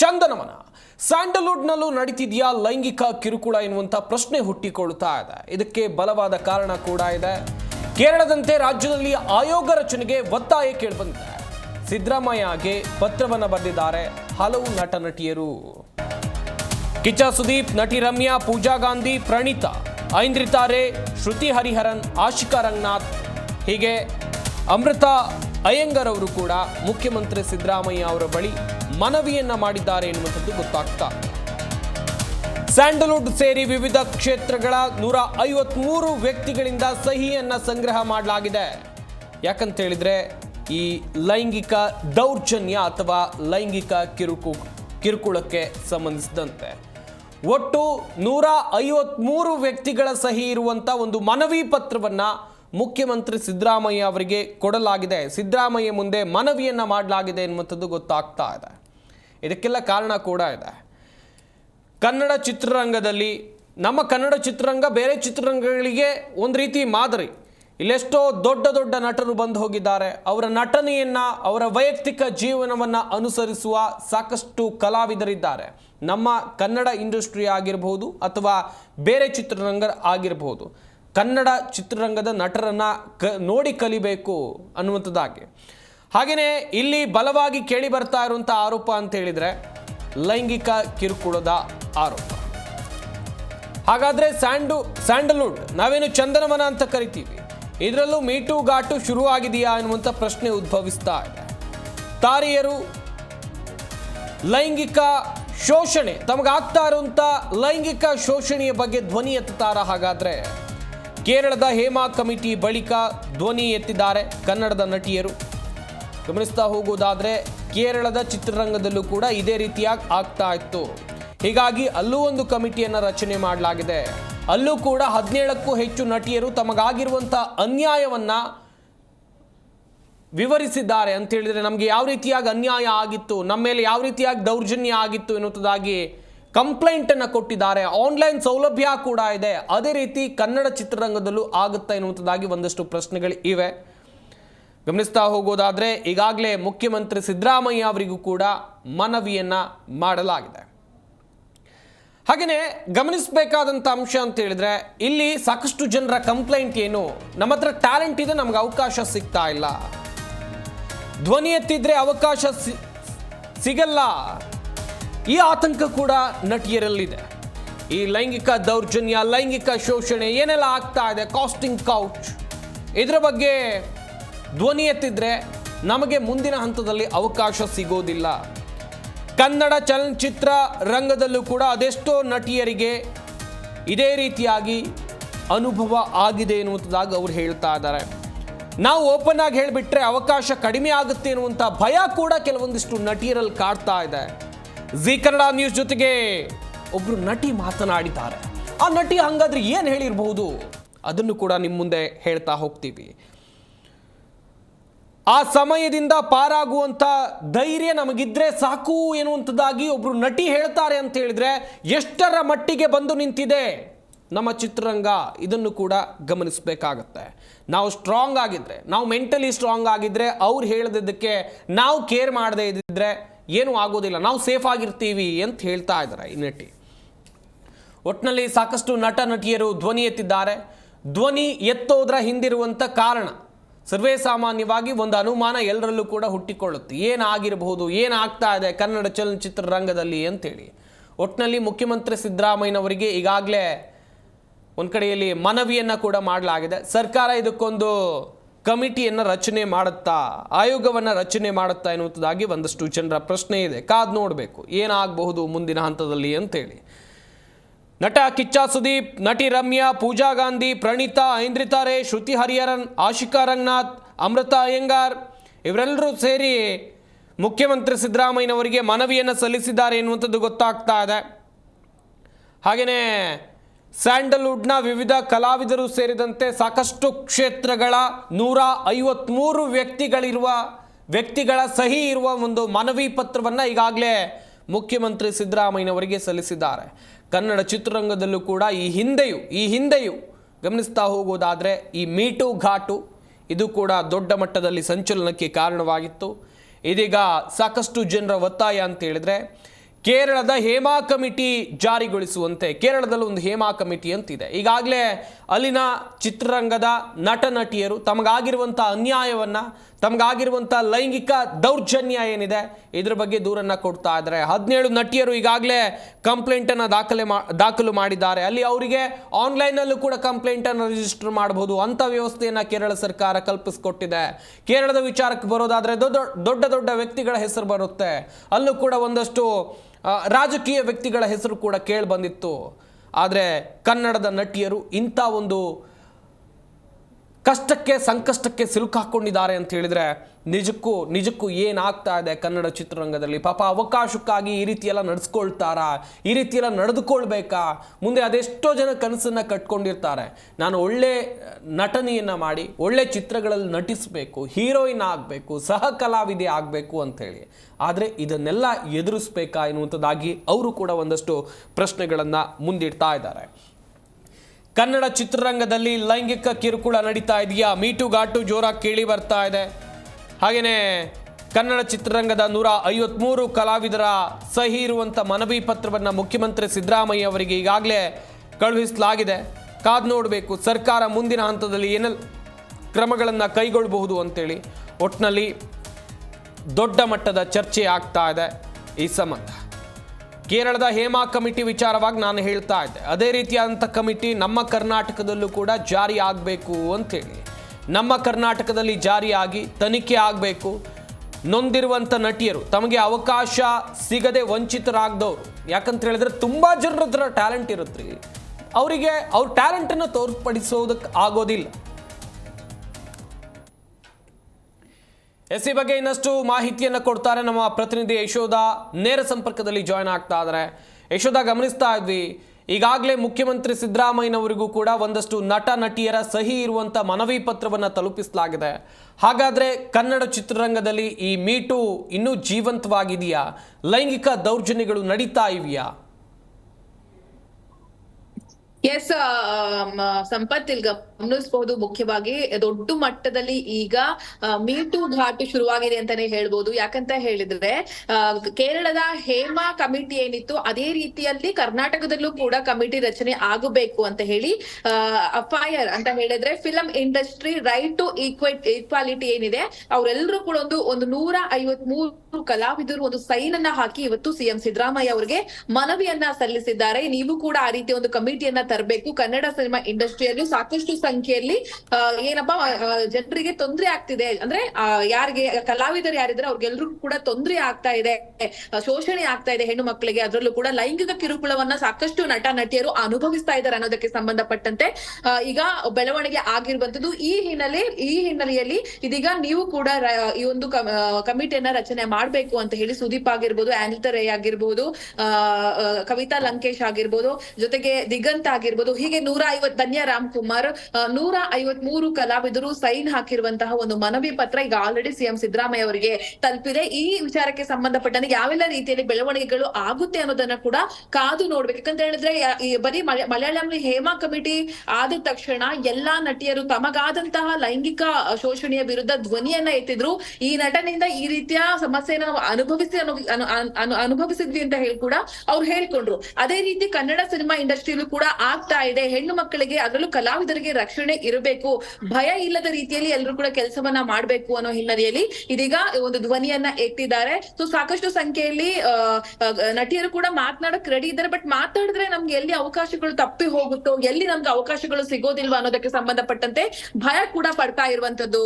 ಚಂದನವನ. ಸ್ಯಾಂಡಲ್ವುಡ್ನಲ್ಲೂ ನಡೀತಿದೆಯಾ ಲೈಂಗಿಕ ಕಿರುಕುಳ ಎನ್ನುವಂಥ ಪ್ರಶ್ನೆ ಹುಟ್ಟಿಕೊಳ್ತಾ ಇದೆ. ಇದಕ್ಕೆ ಬಲವಾದ ಕಾರಣ ಕೂಡ ಇದೆ. ಕೇರಳದಂತೆ ರಾಜ್ಯದಲ್ಲಿ ಆಯೋಗ ರಚನೆಗೆ ಒತ್ತಾಯ ಕೇಳಿಬಂದಿದೆ. ಸಿದ್ದರಾಮಯ್ಯಗೆ ಪತ್ರವನ್ನು ಬರೆದಿದ್ದಾರೆ ಹಲವು ನಟ ನಟಿಯರು ಕಿಚ್ಚ ಸುದೀಪ್, ನಟಿ ರಮ್ಯಾ, ಪೂಜಾ ಗಾಂಧಿ, ಪ್ರಣೀತಾ ಐಂದ್ರಿತಾರೆ ಶ್ರುತಿ ಹರಿಹರನ್, ಆಶಿಕಾ ರಂಗನಾಥ್, ಹೀಗೆ ಅಮೃತ ಅಯ್ಯಂಗರ್ ಅವರು ಕೂಡ ಮುಖ್ಯಮಂತ್ರಿ ಸಿದ್ದರಾಮಯ್ಯ ಅವರ ಬಳಿ ಮನವಿಯನ್ನ ಮಾಡಿದ್ದಾರೆ ಎನ್ನುವಂಥದ್ದು ಗೊತ್ತಾಗ್ತಾ. ಸ್ಯಾಂಡಲ್ವುಡ್ ಸೇರಿ ವಿವಿಧ ಕ್ಷೇತ್ರಗಳ ನೂರ ಐವತ್ಮೂರು ವ್ಯಕ್ತಿಗಳಿಂದ ಸಹಿಯನ್ನ ಸಂಗ್ರಹ ಮಾಡಲಾಗಿದೆ. ಯಾಕಂತ ಹೇಳಿದ್ರೆ ಈ ಲೈಂಗಿಕ ದೌರ್ಜನ್ಯ ಅಥವಾ ಲೈಂಗಿಕ ಕಿರುಕು, ಕಿರುಕುಳಕ್ಕೆ ಸಂಬಂಧಿಸಿದಂತೆ. ಒಟ್ಟು ನೂರ ಐವತ್ಮೂರು ವ್ಯಕ್ತಿಗಳ ಸಹಿ ಇರುವಂತ ಒಂದು ಮನವಿ ಪತ್ರವನ್ನ ಮುಖ್ಯಮಂತ್ರಿ ಸಿದ್ದರಾಮಯ್ಯ ಅವರಿಗೆ ಕೊಡಲಾಗಿದೆ. ಸಿದ್ದರಾಮಯ್ಯ ಮುಂದೆ ಮನವಿಯನ್ನು ಮಾಡಲಾಗಿದೆ ಎನ್ನುವಂಥದ್ದು ಗೊತ್ತಾಗ್ತಾ ಇದೆ. ಇದಕ್ಕೆಲ್ಲ ಕಾರಣ ಕೂಡ ಇದೆ. ಕನ್ನಡ ಚಿತ್ರರಂಗದಲ್ಲಿ ನಮ್ಮ ಕನ್ನಡ ಚಿತ್ರರಂಗ ಬೇರೆ ಚಿತ್ರರಂಗಗಳಿಗೆ ಒಂದು ರೀತಿ ಮಾದರಿ. ಇಲ್ಲೆಷ್ಟೋ ದೊಡ್ಡ ದೊಡ್ಡ ನಟರು ಬಂದು ಹೋಗಿದ್ದಾರೆ. ಅವರ ನಟನೆಯನ್ನು, ಅವರ ವೈಯಕ್ತಿಕ ಜೀವನವನ್ನು ಅನುಸರಿಸುವ ಸಾಕಷ್ಟು ಕಲಾವಿದರಿದ್ದಾರೆ. ನಮ್ಮ ಕನ್ನಡ ಇಂಡಸ್ಟ್ರಿ ಆಗಿರಬಹುದು ಅಥವಾ ಬೇರೆ ಚಿತ್ರರಂಗ ಆಗಿರಬಹುದು ಕನ್ನಡ ಚಿತ್ರರಂಗದ ನಟರನ್ನು ಕ, ನೋಡಿ ಕಲಿಬೇಕು ಅನ್ನುವಂಥದ್ದಾಗಿ. ಹಾಗೆಯೇ ಇಲ್ಲಿ ಬಲವಾಗಿ ಕೇಳಿ ಬರ್ತಾ ಇರುವಂಥ ಆರೋಪ ಅಂತ ಹೇಳಿದ್ರೆ ಲೈಂಗಿಕ ಕಿರುಕುಳದ ಆರೋಪ. ಹಾಗಾದ್ರೆ ಸ್ಯಾಂಡು, ಸ್ಯಾಂಡಲ್ವುಡ್, ನಾವೇನು ಚಂದನವನ ಅಂತ ಕರಿತೀವಿ? ಇದರಲ್ಲೂ ಮೀಟು ಘಾಟು ಶುರು ಆಗಿದೆಯಾ ಎನ್ನುವಂಥ ಪ್ರಶ್ನೆ ಉದ್ಭವಿಸ್ತಾ ಇದೆ. ತಾರಿಯರು ಲೈಂಗಿಕ ಶೋಷಣೆ, ತಮಗಾಗ್ತಾ ಇರುವಂಥ ಲೈಂಗಿಕ ಶೋಷಣೆಯ ಬಗ್ಗೆ ಧ್ವನಿ ಎತ್ತುತ್ತಾರ? ಹಾಗಾದ್ರೆ ಕೇರಳದ ಹೇಮಾ ಕಮಿಟಿ ಬಳಿಕ ಧ್ವನಿ ಎತ್ತಿದ್ದಾರೆ ಕನ್ನಡದ ನಟಿಯರು. ಗಮನಿಸ್ತಾ ಹೋಗುವುದಾದ್ರೆ ಕೇರಳದ ಚಿತ್ರರಂಗದಲ್ಲೂ ಕೂಡ ಇದೇ ರೀತಿಯಾಗಿ ಆಗ್ತಾ ಇತ್ತು. ಹೀಗಾಗಿ ಅಲ್ಲೂ ಒಂದು ಕಮಿಟಿಯನ್ನು ರಚನೆ ಮಾಡಲಾಗಿದೆ. ಅಲ್ಲೂ ಕೂಡ ಹದಿನೇಳಕ್ಕೂ ಹೆಚ್ಚು ನಟಿಯರು ತಮಗಾಗಿರುವಂಥ ಅನ್ಯಾಯವನ್ನ ವಿವರಿಸಿದ್ದಾರೆ ಅಂತ ಹೇಳಿದ್ರೆ ನಮಗೆ ಯಾವ ರೀತಿಯಾಗಿ ಅನ್ಯಾಯ ಆಗಿತ್ತು ನಮ್ಮ ಮೇಲೆ ಯಾವ ರೀತಿಯಾಗಿ ದೌರ್ಜನ್ಯ ಆಗಿತ್ತು ಎನ್ನುವುದಾಗಿ ಕಂಪ್ಲೇಂಟನ್ನು ಕೊಟ್ಟಿದ್ದಾರೆ. ಆನ್ಲೈನ್ ಸೌಲಭ್ಯ ಕೂಡ ಇದೆ. ಅದೇ ರೀತಿ ಕನ್ನಡ ಚಿತ್ರರಂಗದಲ್ಲೂ ಆಗುತ್ತಾ ಎನ್ನುವಂಥದ್ದಾಗಿ ಒಂದಷ್ಟು ಪ್ರಶ್ನೆಗಳು ಇವೆ. ಗಮನಿಸ್ತಾ ಹೋಗೋದಾದರೆ ಈಗಾಗಲೇ ಮುಖ್ಯಮಂತ್ರಿ ಸಿದ್ದರಾಮಯ್ಯ ಅವರಿಗೂ ಕೂಡ ಮನವಿಯನ್ನು ಮಾಡಲಾಗಿದೆ. ಹಾಗೆಯೇ ಗಮನಿಸಬೇಕಾದಂಥ ಅಂಶ ಅಂತ ಹೇಳಿದ್ರೆ ಇಲ್ಲಿ ಸಾಕಷ್ಟು ಜನರ ಕಂಪ್ಲೇಂಟ್ ಏನು? ನಮ್ಮ ಹತ್ರ ಟ್ಯಾಲೆಂಟ್ ಇದೆ, ನಮ್ಗೆ ಅವಕಾಶ ಸಿಗ್ತಾ ಇಲ್ಲ. ಧ್ವನಿ ಎತ್ತಿದ್ರೆ ಅವಕಾಶ ಸಿಗಲ್ಲ. ಈ ಆತಂಕ ಕೂಡ ನಟಿಯರಲ್ಲಿದೆ. ಈ ಲೈಂಗಿಕ ದೌರ್ಜನ್ಯ, ಲೈಂಗಿಕ ಶೋಷಣೆ ಏನೆಲ್ಲ ಆಗ್ತಾ ಇದೆ ಕಾಸ್ಟಿಂಗ್ ಕೌಚ್ ಇದರ ಬಗ್ಗೆ ಧ್ವನಿ ಎತ್ತಿದ್ರೆ ನಮಗೆ ಮುಂದಿನ ಹಂತದಲ್ಲಿ ಅವಕಾಶ ಸಿಗೋದಿಲ್ಲ. ಕನ್ನಡ ಚಲನಚಿತ್ರ ರಂಗದಲ್ಲೂ ಕೂಡ ಅದೆಷ್ಟೋ ನಟಿಯರಿಗೆ ಇದೇ ರೀತಿಯಾಗಿ ಅನುಭವ ಆಗಿದೆ ಎನ್ನುವಂಥದ್ದಾಗಿ ಅವ್ರು ಹೇಳ್ತಾ ಇದ್ದಾರೆ. ನಾವು ಓಪನ್ ಆಗಿ ಹೇಳಿಬಿಟ್ರೆ ಅವಕಾಶ ಕಡಿಮೆ ಆಗುತ್ತೆ ಎನ್ನುವಂಥ ಭಯ ಕೂಡ ಕೆಲವೊಂದಿಷ್ಟು ನಟಿಯರಲ್ಲಿ ಕಾಡ್ತಾ ಇದೆ. ಜಿ ಕನ್ನಡ ನ್ಯೂಸ್ ಜೊತೆಗೆ ಒಬ್ಬರು ನಟಿ ಮಾತನಾಡಿದ್ದಾರೆ. ಆ ನಟಿ ಹಂಗಾದ್ರೆ ಏನು ಹೇಳಿರಬಹುದು ಅದನ್ನು ಕೂಡ ನಿಮ್ಮ ಮುಂದೆ ಹೇಳ್ತಾ ಹೋಗ್ತೀವಿ. ಆ ಸಮಯದಿಂದ ಪಾರಾಗುವಂಥ ಧೈರ್ಯ ನಮಗಿದ್ರೆ ಸಾಕು ಎನ್ನುವಂಥದ್ದಾಗಿ ಒಬ್ರು ನಟಿ ಹೇಳ್ತಾರೆ ಅಂತ ಹೇಳಿದ್ರೆ ಎಷ್ಟರ ಮಟ್ಟಿಗೆ ಬಂದು ನಿಂತಿದೆ ನಮ್ಮ ಚಿತ್ರರಂಗ ಇದನ್ನು ಕೂಡ ಗಮನಿಸಬೇಕಾಗತ್ತೆ. ನಾವು ಸ್ಟ್ರಾಂಗ್ ಆಗಿದ್ರೆ, ನಾವು ಮೆಂಟಲಿ ಸ್ಟ್ರಾಂಗ್ ಆಗಿದ್ರೆ ಅವ್ರು ಹೇಳಿದ್ದಕ್ಕೆ ನಾವು ಕೇರ್ ಮಾಡದೇ ಇದ್ದಿದ್ರೆ ಏನೂ ಆಗೋದಿಲ್ಲ. ನಾವು ಸೇಫ್ ಆಗಿರ್ತೀವಿ ಅಂತ ಹೇಳ್ತಾ ಇದ್ದಾರೆ ಈ ನಟಿ. ಒಟ್ಟಿನಲ್ಲಿ ಸಾಕಷ್ಟು ನಟ ನಟಿಯರು ಧ್ವನಿ ಎತ್ತಿದ್ದಾರೆ. ಧ್ವನಿ ಎತ್ತೋದ್ರ ಹಿಂದಿರುವಂಥ ಕಾರಣ ಸರ್ವೇ ಸಾಮಾನ್ಯವಾಗಿ ಒಂದು ಅನುಮಾನ ಎಲ್ಲರಲ್ಲೂ ಕೂಡ ಹುಟ್ಟಿಕೊಳ್ಳುತ್ತೆ. ಏನಾಗಿರಬಹುದು, ಏನಾಗ್ತಾ ಇದೆ ಕನ್ನಡ ಚಲನಚಿತ್ರ ರಂಗದಲ್ಲಿ ಅಂತೇಳಿ. ಒಟ್ಟಿನಲ್ಲಿ ಮುಖ್ಯಮಂತ್ರಿ ಸಿದ್ದರಾಮಯ್ಯನವರಿಗೆ ಈಗಾಗಲೇ ಒಂದು ಕಡೆಯಲ್ಲಿ ಮನವಿಯನ್ನು ಕೂಡ ಮಾಡಲಾಗಿದೆ. ಸರ್ಕಾರ ಇದಕ್ಕೊಂದು ಕಮಿಟಿಯನ್ನು ರಚನೆ ಮಾಡುತ್ತಾ, ಆಯೋಗವನ್ನು ರಚನೆ ಮಾಡುತ್ತಾ ಎನ್ನುವಂಥದ್ದಾಗಿ ಒಂದಷ್ಟು ಜನರ ಪ್ರಶ್ನೆ ಇದೆ. ಕಾದ್ ನೋಡಬೇಕು, ಏನಾಗಬಹುದು ಮುಂದಿನ ಹಂತದಲ್ಲಿ ಅಂತೇಳಿ. ನಟ ಕಿಚ್ಚ ಸುದೀಪ್, ನಟಿ ರಮ್ಯಾ, ಪೂಜಾ ಗಾಂಧಿ, ಪ್ರಣೀತಾ ಐಂದ್ರಿತಾರೆ ಶ್ರುತಿ ಹರಿಹರನ್, ಆಶಿಕಾ ರಂಗನಾಥ್, ಅಮೃತ ಅಯ್ಯಂಗಾರ್ ಇವರೆಲ್ಲರೂ ಸೇರಿ ಮುಖ್ಯಮಂತ್ರಿ ಸಿದ್ದರಾಮಯ್ಯನವರಿಗೆ ಮನವಿಯನ್ನು ಸಲ್ಲಿಸಿದ್ದಾರೆ ಎನ್ನುವಂಥದ್ದು ಗೊತ್ತಾಗ್ತಾ ಇದೆ. ಹಾಗೆಯೇ ಸ್ಯಾಂಡಲ್ವುಡ್ನ ವಿವಿಧ ಕಲಾವಿದರು ಸೇರಿದಂತೆ ಸಾಕಷ್ಟು ಕ್ಷೇತ್ರಗಳ ನೂರ ಐವತ್ತ್ಮೂರು ವ್ಯಕ್ತಿಗಳಿರುವ, ವ್ಯಕ್ತಿಗಳ ಸಹಿ ಇರುವ ಒಂದು ಮನವಿ ಪತ್ರವನ್ನು ಈಗಾಗಲೇ ಮುಖ್ಯಮಂತ್ರಿ ಸಿದ್ದರಾಮಯ್ಯನವರಿಗೆ ಸಲ್ಲಿಸಿದ್ದಾರೆ. ಕನ್ನಡ ಚಿತ್ರರಂಗದಲ್ಲೂ ಕೂಡ ಈ ಹಿಂದೆಯೂ ಈ ಹಿಂದೆಯೂ ಗಮನಿಸ್ತಾ ಹೋಗೋದಾದರೆ ಈ ಮೀಟು ಘಾಟು ಇದು ಕೂಡ ದೊಡ್ಡ ಮಟ್ಟದಲ್ಲಿ ಸಂಚಲನಕ್ಕೆ ಕಾರಣವಾಗಿತ್ತು. ಇದೀಗ ಸಾಕಷ್ಟು ಜನರ ಒತ್ತಾಯ ಅಂತ ಹೇಳಿದ್ರೆ ಕೇರಳದ ಹೇಮಾ ಕಮಿಟಿ ಜಾರಿಗೊಳಿಸುವಂತೆ, ಕೇರಳದಲ್ಲಿ ಒಂದು ಹೇಮಾ ಕಮಿಟಿ ಅಂತಿದೆ. ಈಗಾಗಲೇ ಅಲ್ಲಿನ ಚಿತ್ರರಂಗದ ನಟ ನಟಿಯರು ತಮಗಾಗಿರುವಂಥ ಅನ್ಯಾಯವನ್ನ ತಮಗಾಗಿರುವಂಥ ಲೈಂಗಿಕ ದೌರ್ಜನ್ಯ ಏನಿದೆ, ಇದ್ರ ಬಗ್ಗೆ ದೂರನ್ನು ಕೊಡ್ತಾ ಇದ್ದಾರೆ. ಹದಿನೇಳು ನಟಿಯರು ಈಗಾಗಲೇ ಕಂಪ್ಲೇಂಟನ್ನು ದಾಖಲೆ ಮಾ, ದಾಖಲು ಮಾಡಿದ್ದಾರೆ. ಅಲ್ಲಿ ಅವರಿಗೆ ಆನ್ಲೈನಲ್ಲೂ ಕೂಡ ಕಂಪ್ಲೇಂಟನ್ನು ರಿಜಿಸ್ಟರ್ ಮಾಡಬಹುದು ಅಂಥ ವ್ಯವಸ್ಥೆಯನ್ನು ಕೇರಳ ಸರ್ಕಾರ ಕಲ್ಪಿಸಿಕೊಟ್ಟಿದೆ. ಕೇರಳದ ವಿಚಾರಕ್ಕೆ ಬರೋದಾದರೆ ದೊಡ್ಡ ದೊಡ್ಡ ದೊಡ್ಡ ವ್ಯಕ್ತಿಗಳ ಹೆಸರು ಬರುತ್ತೆ. ಅಲ್ಲೂ ಕೂಡ ಒಂದಷ್ಟು ರಾಜಕೀಯ ವ್ಯಕ್ತಿಗಳ ಹೆಸರು ಕೂಡ ಕೇಳಿ ಬಂದಿತ್ತು ಆದರೆ ಕನ್ನಡದ ನಟಿಯರು ಇಂಥ ಒಂದು ಕಷ್ಟಕ್ಕೆ, ಸಂಕಷ್ಟಕ್ಕೆ ಸಿಲುಕಾಕೊಂಡಿದ್ದಾರೆ ಅಂತ ಹೇಳಿದ್ರೆ ನಿಜಕ್ಕೂ ನಿಜಕ್ಕೂ ಏನಾಗ್ತಾ ಇದೆ ಕನ್ನಡ ಚಿತ್ರರಂಗದಲ್ಲಿ? ಪಾಪ ಅವಕಾಶಕ್ಕಾಗಿ ಈ ರೀತಿ ಎಲ್ಲ ನಡೆಸ್ಕೊಳ್ತಾರಾ? ಈ ರೀತಿ ಎಲ್ಲ ನಡೆದುಕೊಳ್ಬೇಕಾ? ಮುಂದೆ ಅದೆಷ್ಟೋ ಜನ ಕನಸನ್ನು ಕಟ್ಕೊಂಡಿರ್ತಾರೆ. ನಾನು ಒಳ್ಳೆ ನಟನೆಯನ್ನು ಮಾಡಿ, ಒಳ್ಳೆ ಚಿತ್ರಗಳಲ್ಲಿ ನಟಿಸಬೇಕು, ಹೀರೋಯಿನ್ ಆಗಬೇಕು ಸಹ ಕಲಾವಿದೆ ಆಗಬೇಕು ಅಂಥೇಳಿ. ಆದರೆ ಇದನ್ನೆಲ್ಲ ಎದುರಿಸ್ಬೇಕಾ ಎನ್ನುವಂಥದ್ದಾಗಿ ಅವರು ಕೂಡ ಒಂದಷ್ಟು ಪ್ರಶ್ನೆಗಳನ್ನು ಮುಂದಿಡ್ತಾ ಇದ್ದಾರೆ. ಕನ್ನಡ ಚಿತ್ರರಂಗದಲ್ಲಿ ಲೈಂಗಿಕ ಕಿರುಕುಳ ನಡೀತಾ ಇದೆಯಾ? ಮೀಟು ಘಾಟು ಜೋರಾಗಿ ಕೇಳಿ ಬರ್ತಾ ಇದೆ. ಹಾಗೆಯೇ ಕನ್ನಡ ಚಿತ್ರರಂಗದ ನೂರ ಐವತ್ಮೂರು ಕಲಾವಿದರ ಸಹಿ ಇರುವಂಥ ಮನವಿ ಪತ್ರವನ್ನು ಮುಖ್ಯಮಂತ್ರಿ ಸಿದ್ದರಾಮಯ್ಯ ಅವರಿಗೆ ಈಗಾಗಲೇ ಕಳುಹಿಸಲಾಗಿದೆ. ಕಾದು ನೋಡಬೇಕು, ಸರ್ಕಾರ ಮುಂದಿನ ಹಂತದಲ್ಲಿ ಏನೆಲ್ಲ ಕ್ರಮಗಳನ್ನು ಕೈಗೊಳ್ಳಬಹುದು ಅಂತೇಳಿ ಒಟ್ಟಿನಲ್ಲಿ ದೊಡ್ಡ ಮಟ್ಟದ ಚರ್ಚೆ ಆಗ್ತಾ ಇದೆ ಈ ಸಂಬಂಧ. ಕೇರಳದ ಹೇಮಾ ಕಮಿಟಿ ವಿಚಾರವಾಗಿ ನಾನು ಹೇಳ್ತಾ ಇದ್ದೆ. ಅದೇ ರೀತಿಯಾದಂಥ ಕಮಿಟಿ ನಮ್ಮ ಕರ್ನಾಟಕದಲ್ಲೂ ಕೂಡ ಜಾರಿ ಆಗಬೇಕು ಅಂತೇಳಿ. ನಮ್ಮ ಕರ್ನಾಟಕದಲ್ಲಿ ಜಾರಿಯಾಗಿ ತನಿಖೆ ಆಗಬೇಕು ನೊಂದಿರುವಂಥ ನಟಿಯರು. ತಮಗೆ ಅವಕಾಶ ಸಿಗದೆ ವಂಚಿತರಾಗದವರು. ಯಾಕಂತ ಹೇಳಿದ್ರೆ ತುಂಬ ಜನರ ಹತ್ರ ಟ್ಯಾಲೆಂಟ್ ಇರುತ್ತೆ ಅವರಿಗೆ ಅವ್ರ ಟ್ಯಾಲೆಂಟನ್ನು ತೋರ್ಪಡಿಸೋದಕ್ಕೆ ಆಗೋದಿಲ್ಲ. ಎಸ್ ಸಿ ಬಗ್ಗೆ ಇನ್ನಷ್ಟು ಮಾಹಿತಿಯನ್ನು ಕೊಡ್ತಾರೆ ನಮ್ಮ ಪ್ರತಿನಿಧಿ ಯಶೋಧ. ನೇರ ಸಂಪರ್ಕದಲ್ಲಿ ಜಾಯ್ನ್ ಆಗ್ತಾ ಇದ್ದಾರೆ ಯಶೋಧ, ಗಮನಿಸ್ತಾ ಇದ್ವಿ ಈಗಾಗಲೇ ಮುಖ್ಯಮಂತ್ರಿ ಸಿದ್ದರಾಮಯ್ಯನವರಿಗೂ ಕೂಡ ಒಂದಷ್ಟು ನಟ, ನಟಿಯರ ಸಹಿ ಇರುವಂಥ ಮನವಿ ಪತ್ರವನ್ನು ತಲುಪಿಸಲಾಗಿದೆ. ಹಾಗಾದರೆ ಕನ್ನಡ ಚಿತ್ರರಂಗದಲ್ಲಿ ಈ ಮೀಟು ಇನ್ನೂ ಜೀವಂತವಾಗಿದೆಯಾ? ಲೈಂಗಿಕ ದೌರ್ಜನ್ಯಗಳು ನಡೀತಾ ಇವೆಯಾ? ಎಸ್ ಸಂಪತ್ ಇಲ್ಲಿ ಗಮನಿಸಬಹುದು ಮುಖ್ಯವಾಗಿ, ದೊಡ್ಡ ಮಟ್ಟದಲ್ಲಿ ಈಗ ಮೀಟು ಘಾಟು ಶುರುವಾಗಿದೆ ಅಂತಾನೆ ಹೇಳ್ಬೋದು. ಯಾಕಂತ ಹೇಳಿದ್ರೆ ಕೇರಳದ ಹೇಮಾ ಕಮಿಟಿ ಏನಿತ್ತು, ಅದೇ ರೀತಿಯಲ್ಲಿ ಕರ್ನಾಟಕದಲ್ಲೂ ಕೂಡ ಕಮಿಟಿ ರಚನೆ ಆಗಬೇಕು ಅಂತ ಹೇಳಿ ಅಫೈರ್ ಅಂತ ಹೇಳಿದ್ರೆ film industry right to equal equality ಏನಿದೆ ಅವರೆಲ್ಲರೂ ಕೂಡ ಒಂದು ಒಂದು ನೂರ ಐವತ್ ಮೂರು ಕಲಾವಿದರು, ಒಂದು ಸೈನ್ ಅನ್ನ ಹಾಕಿ ಇವತ್ತು ಸಿಎಂ ಸಿದ್ದರಾಮಯ್ಯ ಅವರಿಗೆ ಮನವಿಯನ್ನ ಸಲ್ಲಿಸಿದ್ದಾರೆ. ನೀವು ಕೂಡ ಆ ರೀತಿ ಒಂದು ಕಮಿಟಿಯನ್ನ ತರಬೇಕು. ಕನ್ನಡ ಸಿನಿಮಾ ಇಂಡಸ್ಟ್ರಿಯಲ್ಲಿ ಸಾಕಷ್ಟು ಸಂಖ್ಯೆಯಲ್ಲಿ ಏನಪ್ಪ ಜನರಿಗೆ ತೊಂದರೆ ಆಗ್ತಿದೆ. ಅಂದ್ರೆ ಯಾರಿಗೆ, ಕಲಾವಿದರು ಯಾರಿದ್ರೆ ಅವ್ರಿಗೆಲ್ರಿಗೂ ಕೂಡ ತೊಂದರೆ ಆಗ್ತಾ ಇದೆ. ಶೋಷಣೆ ಆಗ್ತಾ ಇದೆ ಹೆಣ್ಣು ಮಕ್ಕಳಿಗೆ. ಅದರಲ್ಲೂ ಕೂಡ ಲೈಂಗಿಕ ಕಿರುಕುಳವನ್ನ ಸಾಕಷ್ಟು ನಟ, ನಟಿಯರು ಅನುಭವಿಸ್ತಾ ಇದ್ದಾರೆ ಅನ್ನೋದಕ್ಕೆ ಸಂಬಂಧಪಟ್ಟಂತೆ. ಈಗ ಬೆಳವಣಿಗೆ ಆಗಿರುವಂತದ್ದು ಈ ಹಿನ್ನೆಲೆ, ಈ ಹಿನ್ನೆಲೆಯಲ್ಲಿ ಇದೀಗ ನೀವು ಕೂಡ ಈ ಒಂದು ಕಮ್- ಕಮಿಟಿಯನ್ನ ರಚನೆ ಮಾಡ್ಬೇಕು ಅಂತ ಹೇಳಿ ಸುದೀಪ್ ಆಗಿರ್ಬೋದು ಆನಿತಾ ರೇ ಆಗಿರ್ಬೋದು ಕವಿತಾ ಲಂಕೇಶ್ ಆಗಿರ್ಬೋದು, ಜೊತೆಗೆ ದಿಗಂತ್ ಆಗಿರ್ಬೋದು. ಹೀಗೆ ನೂರ ಐವತ್ ಧನ್ಯ ರಾಮ್ ಕುಮಾರ್. ನೂರ ಐವತ್ ಮೂರು ಕಲಾವಿದರು ಸೈನ್ ಹಾಕಿರುವಂತಹ ಒಂದು ಮನವಿ ಪತ್ರ ಈಗ ಆಲ್ರೆಡಿ ಸಿಎಂ ಸಿದ್ದರಾಮಯ್ಯ ಅವರಿಗೆ ತಲುಪಿದೆ. ಈ ವಿಚಾರಕ್ಕೆ ಸಂಬಂಧಪಟ್ಟಂತೆ ಯಾವೆಲ್ಲ ರೀತಿಯಲ್ಲಿ ಬೆಳವಣಿಗೆಗಳು ಆಗುತ್ತೆ ಅನ್ನೋದನ್ನ ಕೂಡ ಕಾದು ನೋಡ್ಬೇಕು. ಯಾಕಂತ ಹೇಳಿದ್ರೆ ಬರೀ ಮಲಯಾಳಂ ಹೇಮಾ ಕಮಿಟಿ ಆದ ತಕ್ಷಣ ಎಲ್ಲಾ ನಟಿಯರು ತಮಗಾದಂತಹ ಲೈಂಗಿಕ ಶೋಷಣೆಯ ವಿರುದ್ಧ ಧ್ವನಿಯನ್ನ ಎತ್ತಿದ್ರು. ಈ ನಟನೆಯಿಂದ ಈ ರೀತಿಯ ಸಮಸ್ಯೆಯನ್ನು ನಾವು ಅನುಭವಿಸಿ ಅನು- ಅನು- ಅನು- ಅನುಭವಿಸಿದ್ವಿ ಅಂತ ಹೇಳಿ ಕೂಡ ಅವ್ರು ಹೇಳ್ಕೊಂಡ್ರು. ಅದೇ ರೀತಿ ಕನ್ನಡ ಸಿನಿಮಾ ಇಂಡಸ್ಟ್ರಿಯಲ್ಲೂ ಕೂಡ ಆಗ್ತಾ ಇದೆ. ಹೆಣ್ಣು ಮಕ್ಕಳಿಗೆ ಅದರಲ್ಲೂ ಕಲಾವಿದರಿಗೆ ರಕ್ಷಣೆ ಇರಬೇಕು. ಭಯ ಇಲ್ಲದ ರೀತಿಯಲ್ಲಿ ಎಲ್ಲರೂ ಕೂಡ ಕೆಲಸವನ್ನ ಮಾಡ್ಬೇಕು ಅನ್ನೋ ಹಿನ್ನೆಲೆಯಲ್ಲಿ ಇದೀಗ ಒಂದು ಧ್ವನಿಯನ್ನ ಎತ್ತಿದ್ದಾರೆ. ಸೊ ಸಾಕಷ್ಟು ಸಂಖ್ಯೆಯಲ್ಲಿ ನಟಿಯರು ಕೂಡ ಮಾತನಾಡಕ್ ರೆಡಿ ಇದ್ದಾರೆ. ಬಟ್ ಮಾತಾಡಿದ್ರೆ ನಮ್ಗೆ ಎಲ್ಲಿ ಅವಕಾಶಗಳು ತಪ್ಪಿ ಹೋಗುತ್ತೋ, ಎಲ್ಲಿ ನಮ್ಗೆ ಅವಕಾಶಗಳು ಸಿಗೋದಿಲ್ವಾ ಅನ್ನೋದಕ್ಕೆ ಸಂಬಂಧಪಟ್ಟಂತೆ ಭಯ ಕೂಡ ಪಡ್ತಾ ಇರುವಂತದ್ದು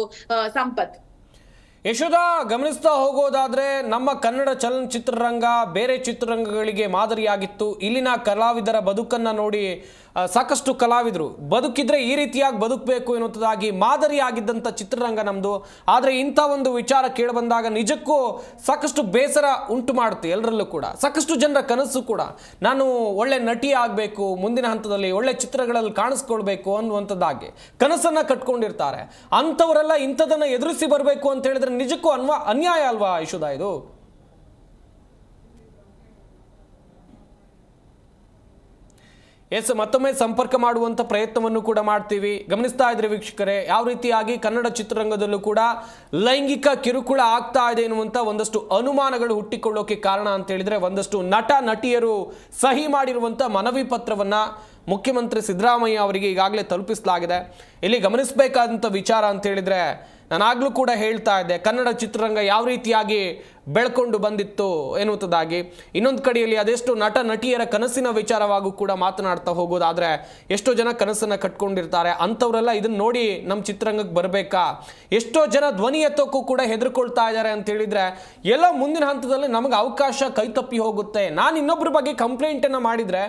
ಸಂಪತ್. ಯಶೋಧ, ಗಮನಿಸ್ತಾ ಹೋಗೋದಾದ್ರೆ ನಮ್ಮ ಕನ್ನಡ ಚಲನಚಿತ್ರರಂಗ ಬೇರೆ ಚಿತ್ರರಂಗಗಳಿಗೆ ಮಾದರಿಯಾಗಿತ್ತು. ಇಲ್ಲಿನ ಕಲಾವಿದರ ಬದುಕನ್ನು ನೋಡಿ ಸಾಕಷ್ಟು ಕಲಾವಿದರು. ಬದುಕಿದ್ರೆ ಈ ರೀತಿಯಾಗಿ ಬದುಕಬೇಕು ಎನ್ನುವಂಥದ್ದಾಗಿ ಮಾದರಿಯಾಗಿದ್ದಂಥ ಚಿತ್ರರಂಗ ನಮ್ಮದು ಆದರೆ ಇಂಥ ಒಂದು ವಿಚಾರ ಕೇಳಿಬಂದಾಗ ನಿಜಕ್ಕೂ ಸಾಕಷ್ಟು ಬೇಸರ ಉಂಟು ಮಾಡುತ್ತೆ ಎಲ್ಲರಲ್ಲೂ ಕೂಡ. ಸಾಕಷ್ಟು ಜನರ ಕನಸು ಕೂಡ. ನಾನು ಒಳ್ಳೆ ನಟಿ ಆಗಬೇಕು, ಮುಂದಿನ ಹಂತದಲ್ಲಿ ಒಳ್ಳೆ ಚಿತ್ರಗಳಲ್ಲಿ ಕಾಣಿಸ್ಕೊಳ್ಬೇಕು ಅನ್ನುವಂಥದ್ದಾಗಿ ಕನಸನ್ನು ಕಟ್ಕೊಂಡಿರ್ತಾರೆ. ಅಂಥವರೆಲ್ಲ ಇಂಥದನ್ನು ಎದುರಿಸಿ ಬರಬೇಕು ಅಂತ ಹೇಳಿದ್ರೆ ನಿಜಕ್ಕೂ ಅನ್ವ, ಅನ್ಯಾಯ ಅಲ್ವಾ ಯಶೋಧ ಇದು? ಎಸ್, ಮತ್ತೊಮ್ಮೆ ಸಂಪರ್ಕ ಮಾಡುವಂತ ಪ್ರಯತ್ನವನ್ನು ಕೂಡ ಮಾಡ್ತೀವಿ. ಗಮನಿಸ್ತಾ ಇದ್ರೆ ವೀಕ್ಷಕರೇ, ಯಾವ ರೀತಿಯಾಗಿ ಕನ್ನಡ ಚಿತ್ರರಂಗದಲ್ಲೂ ಕೂಡ ಲೈಂಗಿಕ ಕಿರುಕುಳ ಆಗ್ತಾ ಇದೆ ಎನ್ನುವಂತ ಒಂದಷ್ಟು ಅನುಮಾನಗಳು ಹುಟ್ಟಿಕೊಳ್ಳೋಕೆ ಕಾರಣ ಅಂತ ಹೇಳಿದ್ರೆ ಒಂದಷ್ಟು ನಟ, ನಟಿಯರು ಸಹಿ ಮಾಡಿರುವಂತ ಮನವಿ ಪತ್ರವನ್ನ ಮುಖ್ಯಮಂತ್ರಿ ಸಿದ್ದರಾಮಯ್ಯ ಅವರಿಗೆ ಈಗಾಗಲೇ ತಲುಪಿಸಲಾಗಿದೆ. ಇಲ್ಲಿ ಗಮನಿಸಬೇಕಾದಂಥ ವಿಚಾರ ಅಂತ ಹೇಳಿದರೆ, ನಾನಾಗಲೂ ಕೂಡ ಹೇಳ್ತಾ ಇದ್ದೆ, ಕನ್ನಡ ಚಿತ್ರರಂಗ ಯಾವ ರೀತಿಯಾಗಿ ಬೆಳ್ಕೊಂಡು ಬಂದಿತ್ತು ಎನ್ನುವಂಥದ್ದಾಗಿ ಇನ್ನೊಂದು ಕಡೆಯಲ್ಲಿ ಅದೆಷ್ಟು ನಟ ನಟಿಯರ ಕನಸಿನ ವಿಚಾರವಾಗೂ ಕೂಡ ಮಾತನಾಡ್ತಾ ಹೋಗೋದಾದರೆ, ಎಷ್ಟೋ ಜನ ಕನಸನ್ನು ಕಟ್ಕೊಂಡಿರ್ತಾರೆ. ಅಂಥವರೆಲ್ಲ ಇದನ್ನು ನೋಡಿ ನಮ್ಮ ಚಿತ್ರರಂಗಕ್ಕೆ ಬರಬೇಕಾ? ಎಷ್ಟೋ ಜನ ಧ್ವನಿ ಎತ್ತೋಕ್ಕೂ ಕೂಡ ಹೆದರ್ಕೊಳ್ತಾ ಇದ್ದಾರೆ ಅಂತ ಹೇಳಿದ್ರೆ, ಎಲ್ಲ ಮುಂದಿನ ಹಂತದಲ್ಲಿ ನಮಗೆ ಅವಕಾಶ ಕೈತಪ್ಪಿ ಹೋಗುತ್ತೆ. ನಾನು ಇನ್ನೊಬ್ಬರ ಬಗ್ಗೆ ಕಂಪ್ಲೇಂಟನ್ನು ಮಾಡಿದರೆ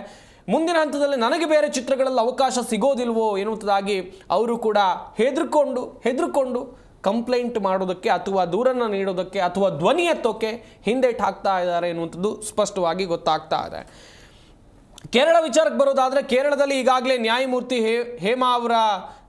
ಮುಂದಿನ ಹಂತದಲ್ಲಿ ನನಗೆ ಬೇರೆ ಚಿತ್ರಗಳಲ್ಲಿ ಅವಕಾಶ ಸಿಗೋದಿಲ್ವೋ ಎನ್ನುವುದಾಗಿ ಅವರು ಕೂಡ ಹೆದರ್ಕೊಂಡು ಹೆದರ್ಕೊಂಡು ಕಂಪ್ಲೇಂಟ್ ಮಾಡೋದಕ್ಕೆ ಅಥವಾ ದೂರನ್ನು ನೀಡೋದಕ್ಕೆ ಅಥವಾ ಧ್ವನಿ ಎತ್ತೋಕ್ಕೆ ಹಿಂದೇಟ್ ಹಾಕ್ತಾ ಇದ್ದಾರೆ ಎನ್ನುವಂಥದ್ದು ಸ್ಪಷ್ಟವಾಗಿ ಗೊತ್ತಾಗ್ತಾ ಇದೆ. ಕೇರಳ ವಿಚಾರಕ್ಕೆ ಬರೋದಾದರೆ ಕೇರಳದಲ್ಲಿ ಈಗಾಗಲೇ ನ್ಯಾಯಮೂರ್ತಿ ಹೇ, ಹೇಮಾ ಅವರ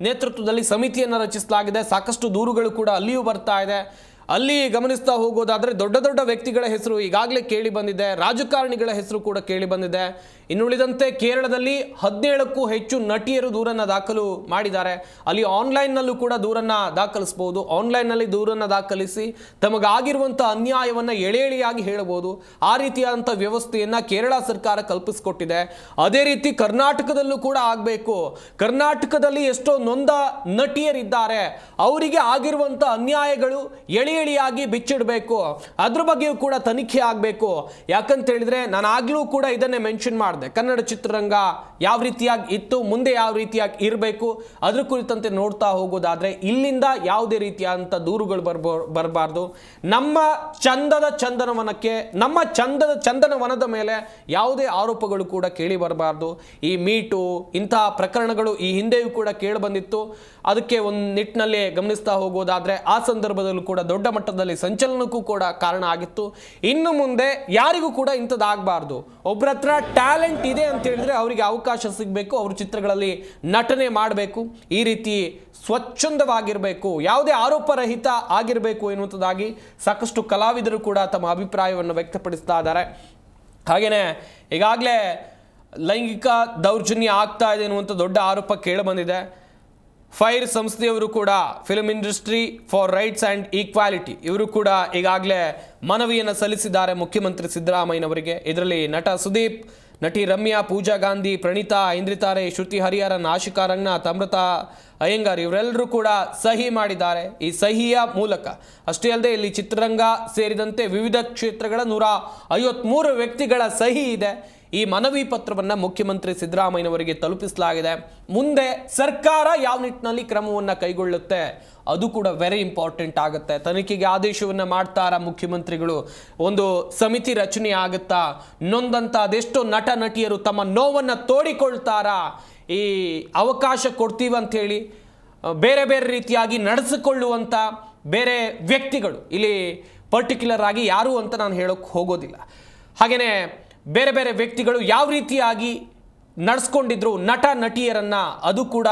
ನೇತೃತ್ವದಲ್ಲಿ ಸಮಿತಿಯನ್ನು ರಚಿಸಲಾಗಿದೆ. ಸಾಕಷ್ಟು ದೂರುಗಳು ಕೂಡ ಅಲ್ಲಿಯೂ ಬರ್ತಾ ಇದೆ. ಅಲ್ಲಿ ಗಮನಿಸ್ತಾ ಹೋಗೋದಾದರೆ ದೊಡ್ಡ ದೊಡ್ಡ ವ್ಯಕ್ತಿಗಳ ಹೆಸರು ಈಗಾಗಲೇ ಕೇಳಿ ಬಂದಿದೆ. ರಾಜಕಾರಣಿಗಳ ಹೆಸರು ಕೂಡ ಕೇಳಿ ಬಂದಿದೆ. ಇನ್ನುಳಿದಂತೆ ಕೇರಳದಲ್ಲಿ ಹದಿನೇಳಕ್ಕೂ ಹೆಚ್ಚು ನಟಿಯರು ದೂರನ್ನು ದಾಖಲು ಮಾಡಿದ್ದಾರೆ. ಅಲ್ಲಿ ಆನ್ಲೈನ್ನಲ್ಲೂ ಕೂಡ ದೂರನ್ನು ದಾಖಲಿಸಬಹುದು ಆನ್ಲೈನ್ನಲ್ಲಿ ದೂರನ್ನು ದಾಖಲಿಸಿ ತಮಗಾಗಿರುವಂಥ ಅನ್ಯಾಯವನ್ನು ಎಳೆ ಎಳೆಯಾಗಿ ಹೇಳಬಹುದು. ಆ ರೀತಿಯಾದಂಥ ವ್ಯವಸ್ಥೆಯನ್ನು ಕೇರಳ ಸರ್ಕಾರ ಕಲ್ಪಿಸಿಕೊಟ್ಟಿದೆ. ಅದೇ ರೀತಿ ಕರ್ನಾಟಕದಲ್ಲೂ ಕೂಡ ಆಗಬೇಕು. ಕರ್ನಾಟಕದಲ್ಲಿ ಎಷ್ಟೋ ನೊಂದ ನಟಿಯರಿದ್ದಾರೆ. ಅವರಿಗೆ ಆಗಿರುವಂಥ ಅನ್ಯಾಯಗಳು ಎಳೆ ಎಳೆಯಾಗಿ ಬಿಚ್ಚಿಡಬೇಕು. ಅದ್ರ ಬಗ್ಗೆಯೂ ಕೂಡ ತನಿಖೆ ಆಗಬೇಕು. ಯಾಕಂತ ಹೇಳಿದ್ರೆ ನಾನು ಆಗಲೂ ಕೂಡ ಇದನ್ನೇ ಮೆನ್ಷನ್ ಮಾಡಿದೆ ಕನ್ನಡ ಚಿತ್ರರಂಗ ಯಾವ ರೀತಿಯಾಗಿ ಇತ್ತು, ಮುಂದೆ ಯಾವ ರೀತಿಯಾಗಿ ಇರಬೇಕು, ಅದ್ರ ಕುರಿತಂತೆ ನೋಡ್ತಾ ಹೋಗೋದಾದ್ರೆ ಇಲ್ಲಿಂದ ಯಾವುದೇ ರೀತಿಯಾದಂಥ ದೂರುಗಳು ಬರ್ಬೋ, ಬರಬಾರ್ದು. ನಮ್ಮ ಚಂದದ ಚಂದನವನಕ್ಕೆ, ನಮ್ಮ ಚಂದದ ಚಂದನವನದ ಮೇಲೆ ಯಾವುದೇ ಆರೋಪಗಳು ಕೂಡ ಕೇಳಿ ಬರಬಾರ್ದು. ಈ ಮೀಟು, ಇಂತಹ ಪ್ರಕರಣಗಳು ಈ ಹಿಂದೆಯೂ ಕೂಡ ಕೇಳಿ ಬಂದಿತ್ತು. ಅದಕ್ಕೆ ಒಂದು ನಿಟ್ಟಿನಲ್ಲಿ ಗಮನಿಸ್ತಾ ಹೋಗೋದಾದ್ರೆ ಆ ಸಂದರ್ಭದಲ್ಲೂ ಕೂಡ ದೊಡ್ಡ ಮಟ್ಟದಲ್ಲಿ ಸಂಚಲನಕ್ಕೂ ಕೂಡ ಕಾರಣ ಆಗಿತ್ತು. ಇನ್ನು ಮುಂದೆ ಯಾರಿಗೂ ಕೂಡ ಇಂಥದ್ದಾಗಬಾರ್ದು. ಒಬ್ಬರ ಹತ್ರ ಟ್ಯಾಲೆಂಟ್ ಇದೆ ಅಂತ ಹೇಳಿದ್ರೆ ಅವರಿಗೆ ಅವಕಾಶ ಸಿಗಬೇಕು, ಅವ್ರ ಚಿತ್ರಗಳಲ್ಲಿ ನಟನೆ ಮಾಡಬೇಕು, ಈ ರೀತಿ ಸ್ವಚ್ಛಂದವಾಗಿರಬೇಕು, ಯಾವುದೇ ಆರೋಪರಹಿತ ಆಗಿರಬೇಕು ಎನ್ನುವಂಥದ್ದಾಗಿ ಸಾಕಷ್ಟು ಕಲಾವಿದರು ಕೂಡ ತಮ್ಮ ಅಭಿಪ್ರಾಯವನ್ನು ವ್ಯಕ್ತಪಡಿಸ್ತಾ ಇದ್ದಾರೆ. ಹಾಗೆಯೇ ಈಗಾಗಲೇ ಲೈಂಗಿಕ ದೌರ್ಜನ್ಯ ಆಗ್ತಾ ಇದೆ ಎನ್ನುವಂಥ ದೊಡ್ಡ ಆರೋಪ ಕೇಳಿಬಂದಿದೆ. ಫೈರ್ ಸಂಸ್ಥೆಯವರು ಕೂಡ film industry for rights and equality ಇವರು ಕೂಡ ಈಗಾಗಲೇ ಮನವಿಯನ್ನು ಸಲ್ಲಿಸಿದ್ದಾರೆ ಮುಖ್ಯಮಂತ್ರಿ ಸಿದ್ದರಾಮಯ್ಯನವರಿಗೆ. ಇದರಲ್ಲಿ ನಟ ಸುದೀಪ್ ನಟಿ ರಮ್ಯಾ, ಪೂಜಾ ಗಾಂಧಿ, ಪ್ರಣೀತಾ ಐಂದ್ರಿತಾರೆ ಶ್ರುತಿ ಹರಿಹರನ್ ಆಶಿಕಾ ರಂಗನಾಥ್, ಅಮೃತ, ಅಯ್ಯಂಗಾರ್ ಇವರೆಲ್ಲರೂ ಕೂಡ ಸಹಿ ಮಾಡಿದ್ದಾರೆ. ಈ ಸಹಿಯ ಮೂಲಕ ಅಷ್ಟೇ ಅಲ್ಲದೆ ಇಲ್ಲಿ ಚಿತ್ರರಂಗ ಸೇರಿದಂತೆ ವಿವಿಧ ಕ್ಷೇತ್ರಗಳ ನೂರ ಐವತ್ಮೂರು ವ್ಯಕ್ತಿಗಳ ಸಹಿ ಇದೆ. ಈ ಮನವಿ ಪತ್ರವನ್ನು ಮುಖ್ಯಮಂತ್ರಿ ಸಿದ್ದರಾಮಯ್ಯನವರಿಗೆ ತಲುಪಿಸಲಾಗಿದೆ. ಮುಂದೆ ಸರ್ಕಾರ ಯಾವ ನಿಟ್ಟಿನಲ್ಲಿ ಕ್ರಮವನ್ನು ಕೈಗೊಳ್ಳುತ್ತೆ, ಅದು ಕೂಡ ವೆರಿ ಇಂಪಾರ್ಟೆಂಟ್ ಆಗುತ್ತೆ. ತನಿಖೆಗೆ ಆದೇಶವನ್ನು ಮಾಡ್ತಾರ ಮುಖ್ಯಮಂತ್ರಿಗಳು? ಒಂದು ಸಮಿತಿ ರಚನೆ ಆಗುತ್ತಾ? ನೊಂದಂಥ ಅದೆಷ್ಟೋ ನಟ ನಟಿಯರು ತಮ್ಮ ನೋವನ್ನು ತೋಡಿಕೊಳ್ತಾರಾ? ಈ ಅವಕಾಶ ಕೊಡ್ತೀವಿ ಹೇಳಿ, ಬೇರೆ ಬೇರೆ ರೀತಿಯಾಗಿ ನಡೆಸಿಕೊಳ್ಳುವಂಥ ಬೇರೆ ವ್ಯಕ್ತಿಗಳು. ಇಲ್ಲಿ ಪರ್ಟಿಕ್ಯುಲರ್ ಆಗಿ ಯಾರು ಅಂತ ನಾನು ಹೇಳೋಕ್ಕೆ ಹೋಗೋದಿಲ್ಲ. ಹಾಗೆಯೇ ಬೇರೆ ಬೇರೆ ವ್ಯಕ್ತಿಗಳು ಯಾವ ರೀತಿಯಾಗಿ ನಡೆಸ್ಕೊಂಡಿದ್ರು ನಟ ನಟಿಯರನ್ನ ಅದು ಕೂಡ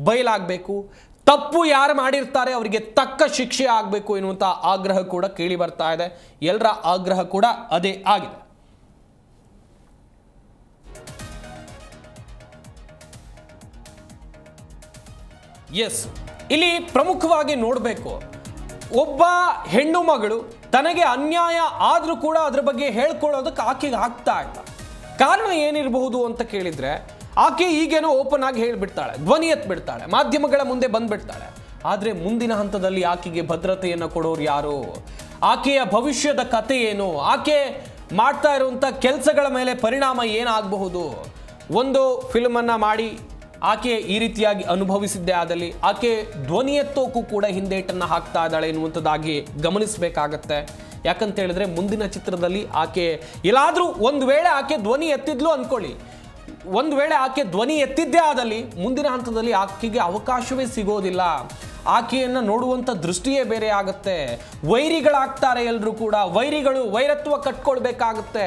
ಬಯಲಾಗಬೇಕು. ತಪ್ಪು ಯಾರು ಮಾಡಿರ್ತಾರೆ ಅವರಿಗೆ ತಕ್ಕ ಶಿಕ್ಷೆ ಆಗಬೇಕು ಎನ್ನುವಂಥ ಆಗ್ರಹ ಕೂಡ ಕೇಳಿ ಬರ್ತಾ ಇದೆ. ಎಲ್ಲರ ಆಗ್ರಹ ಕೂಡ ಅದೇ ಆಗಿದೆ. ಎಸ್ ಇಲ್ಲಿ ಪ್ರಮುಖವಾಗಿ ನೋಡಬೇಕು. ಒಬ್ಬ ಹೆಣ್ಣು ಮಗಳು ತನಗೆ ಅನ್ಯಾಯ ಆದರೂ ಕೂಡ ಅದ್ರ ಬಗ್ಗೆ ಹೇಳ್ಕೊಳ್ಳೋದಕ್ಕೆ ಆಕೆಗೆ ಆಗ್ತಾ ಇಲ್ಲ. ಕಾರಣ ಏನಿರಬಹುದು ಅಂತ ಕೇಳಿದ್ರೆ, ಆಕೆ ಈಗೇನೋ ಓಪನ್ ಆಗಿ ಹೇಳಿಬಿಡ್ತಾಳೆ, ಧ್ವನಿ ಎತ್ಬಿಡ್ತಾಳೆ, ಮಾಧ್ಯಮಗಳ ಮುಂದೆ ಬಂದ್ಬಿಡ್ತಾಳೆ. ಆದರೆ ಮುಂದಿನ ಹಂತದಲ್ಲಿ ಆಕೆಗೆ ಭದ್ರತೆಯನ್ನು ಕೊಡೋರು ಯಾರು? ಆಕೆಯ ಭವಿಷ್ಯದ ಕತೆ ಏನು? ಆಕೆ ಮಾಡ್ತಾ ಇರುವಂಥ ಕೆಲಸಗಳ ಮೇಲೆ ಪರಿಣಾಮ ಏನಾಗಬಹುದು? ಒಂದು ಫಿಲ್ಮನ್ನು ಮಾಡಿ ಆಕೆ ಈ ರೀತಿಯಾಗಿ ಅನುಭವಿಸಿದ್ದೇ ಆದಲ್ಲಿ ಆಕೆ ಧ್ವನಿ ಎತ್ತೋಕ್ಕೂ ಕೂಡ ಹಿಂದೇಟನ್ನು ಹಾಕ್ತಾ ಇದ್ದಾಳೆ ಎನ್ನುವಂಥದ್ದಾಗಿ ಗಮನಿಸಬೇಕಾಗತ್ತೆ. ಯಾಕಂತ ಹೇಳಿದ್ರೆ ಮುಂದಿನ ಚಿತ್ರದಲ್ಲಿ ಆಕೆ ಎಲ್ಲಾದರೂ ಒಂದು ವೇಳೆ ಆಕೆ ಧ್ವನಿ ಎತ್ತಿದ್ಲು ಅಂದ್ಕೊಳ್ಳಿ ಒಂದು ವೇಳೆ ಆಕೆ ಧ್ವನಿ ಎತ್ತಿದ್ದೇ ಆದಲ್ಲಿ ಮುಂದಿನ ಹಂತದಲ್ಲಿ ಆಕೆಗೆ ಅವಕಾಶವೇ ಸಿಗೋದಿಲ್ಲ. ಆಕೆಯನ್ನು ನೋಡುವಂಥ ದೃಷ್ಟಿಯೇ ಬೇರೆ ಆಗುತ್ತೆ. ವೈರಿಗಳಾಗ್ತಾರೆ ಎಲ್ಲರೂ ಕೂಡ. ವೈರಿಗಳು ವೈರತ್ವ ಕಟ್ಕೊಳ್ಬೇಕಾಗುತ್ತೆ.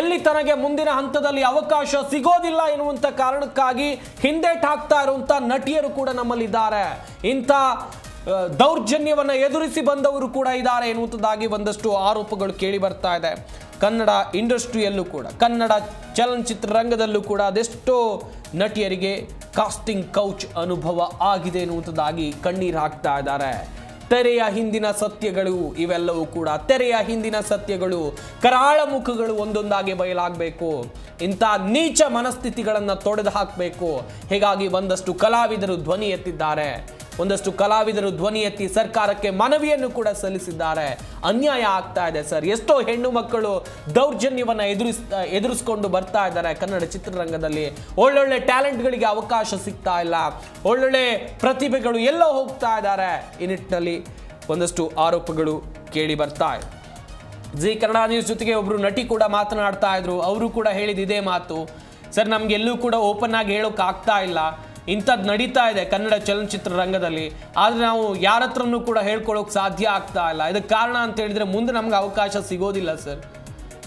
ಎಲ್ಲಿ ತನಗೆ ಮುಂದಿನ ಹಂತದಲ್ಲಿ ಅವಕಾಶ ಸಿಗೋದಿಲ್ಲ ಎನ್ನುವಂಥ ಕಾರಣಕ್ಕಾಗಿ ಹಿಂದೇಟ್ ಹಾಕ್ತಾ ಇರುವಂಥ ನಟಿಯರು ಕೂಡ ನಮ್ಮಲ್ಲಿದ್ದಾರೆ. ಇಂಥ ದೌರ್ಜನ್ಯವನ್ನ ಎದುರಿಸಿ ಬಂದವರು ಕೂಡ ಇದ್ದಾರೆ ಎನ್ನುವಂಥದ್ದಾಗಿ ಒಂದಷ್ಟು ಆರೋಪಗಳು ಕೇಳಿ ಬರ್ತಾ ಇದೆ. ಕನ್ನಡ ಇಂಡಸ್ಟ್ರಿಯಲ್ಲೂ ಕೂಡ, ಕನ್ನಡ ಚಲನಚಿತ್ರರಂಗದಲ್ಲೂ ಕೂಡ ಅದೆಷ್ಟೋ ನಟಿಯರಿಗೆ ಕಾಸ್ಟಿಂಗ್ ಕೌಚ್ ಅನುಭವ ಆಗಿದೆ ಎನ್ನುವಂಥದ್ದಾಗಿ ಕಣ್ಣೀರು ಹಾಕ್ತಾ ಇದ್ದಾರೆ. ತೆರೆಯ ಹಿಂದಿನ ಸತ್ಯಗಳು ಇವೆಲ್ಲವೂ ಕೂಡ, ತೆರೆಯ ಹಿಂದಿನ ಸತ್ಯಗಳು, ಕರಾಳ ಮುಖಗಳು ಒಂದೊಂದಾಗಿ ಬಯಲಾಗಬೇಕು. ಇಂಥ ನೀಚ ಮನಸ್ಥಿತಿಗಳನ್ನು ತೊಡೆದು ಹಾಕಬೇಕು ಹೀಗಾಗಿ ಒಂದಷ್ಟು ಕಲಾವಿದರು ಧ್ವನಿ ಎತ್ತಿದ್ದಾರೆ. ಒಂದಷ್ಟು ಕಲಾವಿದರು ಧ್ವನಿ ಎತ್ತಿ ಸರ್ಕಾರಕ್ಕೆ ಮನವಿಯನ್ನು ಕೂಡ ಸಲ್ಲಿಸಿದ್ದಾರೆ. ಅನ್ಯಾಯ ಆಗ್ತಾ ಇದೆ ಸರ್. ಎಷ್ಟೋ ಹೆಣ್ಣು ಮಕ್ಕಳು ದೌರ್ಜನ್ಯವನ್ನು ಎದುರಿಸ್, ಎದುರಿಸ್ಕೊಂಡು ಬರ್ತಾ ಇದ್ದಾರೆ. ಕನ್ನಡ ಚಿತ್ರರಂಗದಲ್ಲಿ ಒಳ್ಳೊಳ್ಳೆ ಟ್ಯಾಲೆಂಟ್ಗಳಿಗೆ ಅವಕಾಶ ಸಿಗ್ತಾ ಇಲ್ಲ. ಒಳ್ಳೊಳ್ಳೆ ಪ್ರತಿಭೆಗಳು ಎಲ್ಲೋ ಹೋಗ್ತಾ ಇದ್ದಾರೆ. ಈ ನಿಟ್ಟಿನಲ್ಲಿ ಒಂದಷ್ಟು ಆರೋಪಗಳು ಕೇಳಿ ಬರ್ತಾ ಇದೆ. ಜಿ ಕನ್ನಡ ನ್ಯೂಸ್ ಜೊತೆಗೆ ಒಬ್ಬರು ನಟಿ ಕೂಡ ಮಾತನಾಡ್ತಾ ಇದ್ರು. ಅವರು ಕೂಡ ಹೇಳಿದ ಇದೇ ಮಾತು. ಸರ್ ನಮಗೆಲ್ಲೂ ಕೂಡ ಓಪನ್ ಆಗಿ ಹೇಳೋಕೆ ಆಗ್ತಾ ಇಲ್ಲ. ಇಂಥದ್ದು ನಡೀತಾ ಇದೆ ಕನ್ನಡ ಚಲನಚಿತ್ರ ರಂಗದಲ್ಲಿ. ಆದರೆ ನಾವು ಯಾರ ಹತ್ರನೂ ಕೂಡ ಹೇಳ್ಕೊಳ್ಳೋಕೆ ಸಾಧ್ಯ ಆಗ್ತಾ ಇಲ್ಲ. ಇದಕ್ಕೆ ಕಾರಣ ಅಂತ ಹೇಳಿದರೆ ಮುಂದೆ ನಮ್ಗೆ ಅವಕಾಶ ಸಿಗೋದಿಲ್ಲ ಸರ್.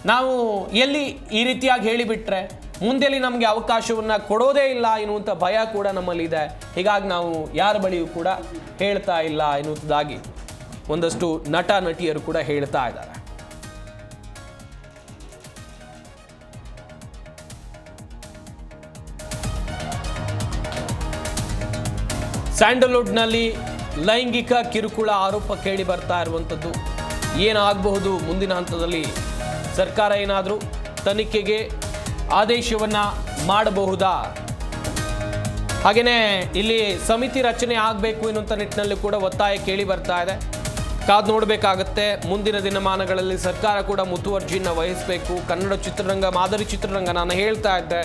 ನಾವು ಎಲ್ಲಿ ಈ ರೀತಿಯಾಗಿ ಹೇಳಿಬಿಟ್ರೆ ಮುಂದೆಲ್ಲಿ ನಮಗೆ ಅವಕಾಶವನ್ನು ಕೊಡೋದೇ ಇಲ್ಲ ಎನ್ನುವಂಥ ಭಯ ಕೂಡ ನಮ್ಮಲ್ಲಿದೆ. ಹೀಗಾಗಿ ನಾವು ಯಾರ ಬಳಿಯೂ ಕೂಡ ಹೇಳ್ತಾ ಇಲ್ಲ ಎನ್ನುವಂಥದ್ದಾಗಿ ಒಂದಷ್ಟು ನಟ ನಟಿಯರು ಕೂಡ ಹೇಳ್ತಾ ಇದ್ದಾರೆ. ಸ್ಯಾಂಡಲ್ವುಡ್ನಲ್ಲಿ ಲೈಂಗಿಕ ಕಿರುಕುಳ ಆರೋಪ ಕೇಳಿ ಬರ್ತಾ ಇರುವಂಥದ್ದು ಏನಾಗಬಹುದು ಮುಂದಿನ ಹಂತದಲ್ಲಿ? ಸರ್ಕಾರ ಏನಾದರೂ ತನಿಖೆಗೆ ಆದೇಶವನ್ನು ಮಾಡಬಹುದಾ? ಹಾಗೆಯೇ ಇಲ್ಲಿ ಸಮಿತಿ ರಚನೆ ಆಗಬೇಕು ಎನ್ನುವಂಥ ನಿಟ್ಟಿನಲ್ಲಿ ಕೂಡ ಒತ್ತಾಯ ಕೇಳಿ ಬರ್ತಾ ಇದೆ. ಕಾದು ನೋಡಬೇಕಾಗತ್ತೆ, ಮುಂದಿನ ದಿನಮಾನಗಳಲ್ಲಿ ಸರ್ಕಾರ ಕೂಡ ಮುತುವರ್ಜಿಯನ್ನು ವಹಿಸಬೇಕು. ಕನ್ನಡ ಚಿತ್ರರಂಗ, ಮಾದರಿ ಚಿತ್ರರಂಗ ನಾನು ಹೇಳ್ತಾ ಇದ್ದೆ,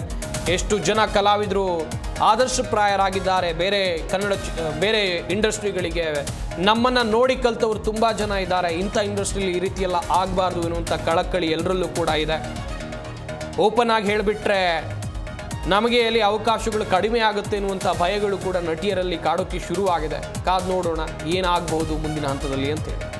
ಎಷ್ಟು ಜನ ಕಲಾವಿದರು ಆದರ್ಶಪ್ರಾಯರಾಗಿದ್ದಾರೆ ಬೇರೆ ಕನ್ನಡ ಬೇರೆ ಇಂಡಸ್ಟ್ರಿಗಳಿಗೆ ನಮ್ಮನ್ನು ನೋಡಿ ಕಲ್ತವ್ರು ತುಂಬ ಜನ ಇದ್ದಾರೆ. ಇಂಥ ಇಂಡಸ್ಟ್ರಿಲಿ ಈ ರೀತಿಯೆಲ್ಲ ಆಗಬಾರ್ದು ಎನ್ನುವಂಥ ಕಳಕಳಿ ಎಲ್ಲರಲ್ಲೂ ಕೂಡ ಇದೆ. ಓಪನ್ ಆಗಿ ಹೇಳಿಬಿಟ್ರೆ ನಮಗೆ ಅಲ್ಲಿ ಅವಕಾಶಗಳು ಕಡಿಮೆ ಆಗುತ್ತೆ ಎನ್ನುವಂಥ ಭಯಗಳು ಕೂಡ ನಟಿಯರಲ್ಲಿ ಕಾಡೋಕ್ಕೆ ಶುರುವಾಗಿದೆ. ಕಾದು ನೋಡೋಣ ಏನಾಗಬಹುದು ಮುಂದಿನ ಹಂತದಲ್ಲಿ ಅಂತೇಳಿ